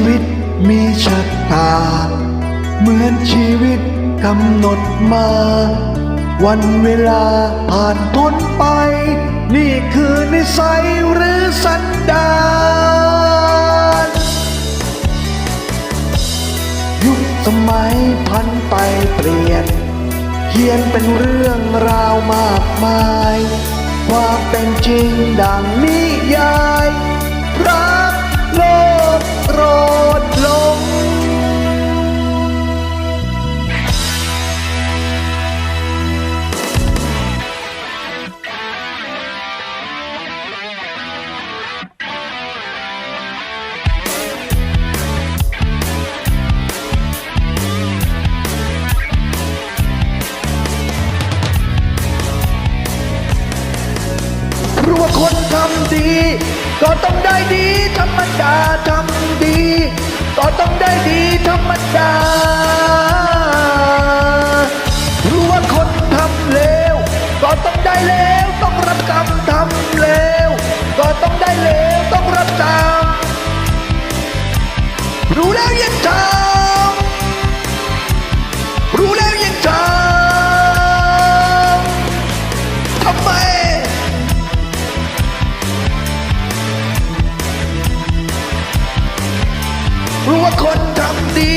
ชีวิตมีชะตา เหมือนชีวิตกำหนดมา วันเวลาผ่านพ้นไป นี่คือนิสัยหรือสันดานยุคสมัยพันไปเปลี่ยนเขียนเป็นเรื่องราวมากมาย ความเป็นจริงดังนิยาย ก็ต้องได้ดีธรรมดาทำดี ก็ต้องได้ดีธรรมดา รู้ว่าคนทำเลว ก็ต้องได้เลวต้องรับกรรมทำเลว ก็ต้องได้เลวต้องรับกรรมรู้แล้วยังทำ รู้ว่าคนทำดี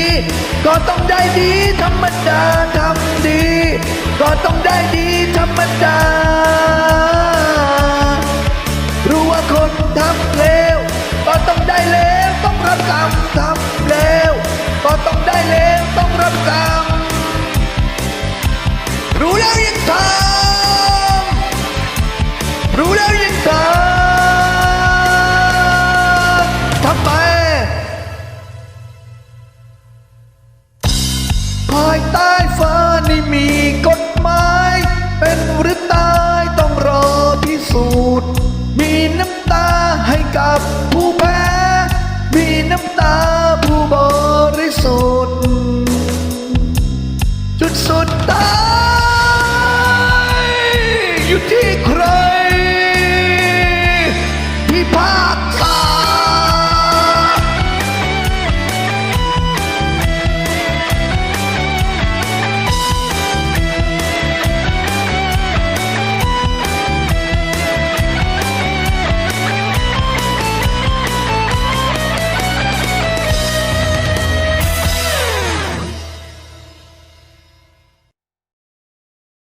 ก็ต้องได้ดีธรรมดาทำดี ก็ต้องได้ดีธรรมดา รู้ว่าคนทำเลวก็ต้องได้เลวต้องรับกรรมทำเลวก็ต้องได้เลวต้องรับกรรมรู้แล้วยังทำรู้แล้วยังทำ ภายใต้ฟ้านี่มีกฎหมาย เป็นหรือตายต้องรอพิสูจน์ มีน้ำตาให้กับผู้แพ้ มีน้ำตาผู้บริสุทธิ์ จุดสุดท้าย